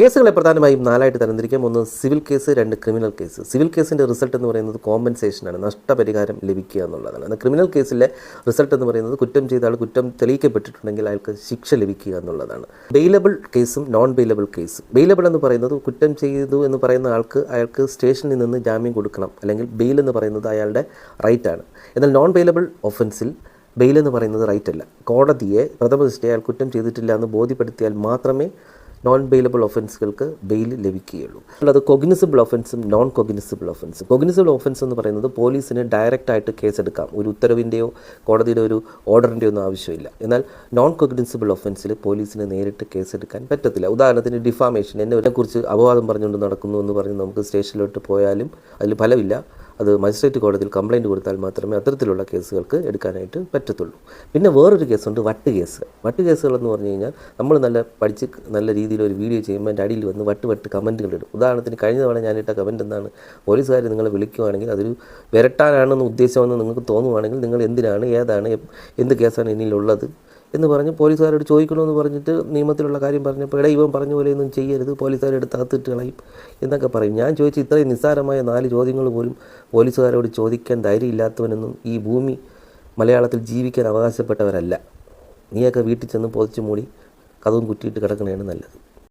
കേസുകളെ പ്രധാനമായും നാലായിട്ട് തരംതിരിക്കാം. ഒന്ന് സിവിൽ കേസ് രണ്ട് ക്രിമിനൽ കേസ്. സിവിൽ കേസിന്റെ റിസൾട്ട് എന്ന് പറയുന്നത് കോമ്പൻസേഷനാണ്. നഷ്ടപരിഹാരം ലഭിക്കുക എന്നുള്ളതാണ്. എന്നാൽ ക്രിമിനൽ കേസിലെ റിസൾട്ട് എന്ന് പറയുന്നത് കുറ്റം ചെയ്ത ആൾ കുറ്റം തെളിയിക്കപ്പെട്ടിട്ടുണ്ടെങ്കിൽ അയാൾക്ക് ശിക്ഷ ലഭിക്കുക എന്നുള്ളതാണ്. ബെയിലബിൾ കേസും നോൺ ബെയിലബിൾ കേസും. ബെയിലബിൾ എന്ന് പറയുന്നത് കുറ്റം ചെയ്തു എന്ന് പറയുന്ന ആൾക്ക് അയാൾക്ക് സ്റ്റേഷനിൽ നിന്ന് ജാമ്യം കൊടുക്കണം. അല്ലെങ്കിൽ ബെയിൽ എന്ന് പറയുന്നത് അയാളുടെ റൈറ്റാണ്. എന്നാൽ നോൺ ബെയിലബിൾ ഒഫൻസിൽ ബെയിൽ എന്ന് പറയുന്നത് റൈറ്റ് അല്ല കോടതിയെ പ്രഥമ ദൃഷ്ടി അയാൾ കുറ്റം ചെയ്തിട്ടില്ല എന്ന് ബോധ്യപ്പെടുത്തിയാൽ മാത്രമേ നോൺ ബെയിലബിൾ ഒഫൻസുകൾക്ക് ബെയിൽ ലഭിക്കുകയുള്ളൂ. അത് കൊഗ്നിസിബിൾ ഒഫൻസും നോൺ കൊഗ്നിസിബിൾ ഒഫൻസും കൊഗ്നിസിബിൾ ഒഫൻസ് എന്ന് പറയുന്നത് പോലീസിന് ഡയറക്റ്റ് ആയിട്ട് കേസ് എടുക്കാം. ഒരു ഉത്തരവിന്റെയോ കോടതിയുടെ ഒരു ഓർഡറിന്റെയോ ഒന്നും ആവശ്യമില്ല. എന്നാൽ നോൺ കൊഗ്നിസിബിൾ ഒഫൻസിൽ പോലീസിന് നേരിട്ട് കേസ് എടുക്കാൻ പറ്റത്തില്ല. ഉദാഹരണത്തിന് ഡിഫാമേഷൻ എന്നെ കുറിച്ച് അപവാദം പറഞ്ഞുകൊണ്ട് നടക്കുന്നു എന്ന് പറഞ്ഞ് നമുക്ക് സ്റ്റേഷനിലോട്ട് പോയാലും അതിൽ ഫലമില്ല. അത് മജിസ്ട്രേറ്റ് കോടതിയിൽ കംപ്ലയിന്റ് കൊടുത്താൽ മാത്രമേ അത്തരത്തിലുള്ള കേസുകൾക്ക് എടുക്കാനായിട്ട് പറ്റത്തുള്ളൂ. പിന്നെ വേറൊരു കേസുണ്ട് വട്ട് കേസ്. വട്ട് കേസുകൾ എന്ന് പറഞ്ഞു കഴിഞ്ഞാൽ നമ്മൾ നല്ല പഠിച്ച് നല്ല രീതിയിൽ ഒരു വീഡിയോ ചെയ്യുമ്പോൾ എന്റെ അടിയിൽ വന്ന് വട്ട് വട്ട് കമന്റുകൾ ഇടും. ഉദാഹരണത്തിന് കഴിഞ്ഞ തവണ ഞാനിട്ട കമന്റ് എന്താണ്? പോലീസുകാർ നിങ്ങളെ വിളിക്കുവാണെങ്കിൽ അതൊരു വിരട്ടാനാണെന്ന് ഉദ്ദേശമെന്ന് നിങ്ങൾക്ക് തോന്നുവാണെങ്കിൽ നിങ്ങൾ എന്തിനാണ് ഏതാണ് എന്ത് കേസാണ് ഇനിയിലുള്ളത് എന്ന് പറഞ്ഞ് പോലീസുകാരോട് ചോദിക്കണമെന്ന് പറഞ്ഞിട്ട് നിയമത്തിലുള്ള കാര്യം പറഞ്ഞപ്പോൾ ഇടയിൽ ഇവൻ പറഞ്ഞ പോലെ ഒന്നും ചെയ്യരുത് പോലീസുകാരെടുത്ത് അകത്തിട്ട് കളയും എന്നൊക്കെ പറയും. ഞാൻ ചോദിച്ച ഇത്രയും നിസ്സാരമായ നാല് ചോദ്യങ്ങൾ പോലും പോലീസുകാരോട് ചോദിക്കാൻ ധൈര്യമില്ലാത്തവനൊന്നും ഈ ഭൂമി മലയാളത്തിൽ ജീവിക്കാൻ അവകാശപ്പെട്ടവരല്ല. നീയൊക്കെ വീട്ടിൽ ചെന്ന് പൊതിച്ചു മൂടി കഥവും കുറ്റിയിട്ട് കിടക്കണതാണ് നല്ലത്.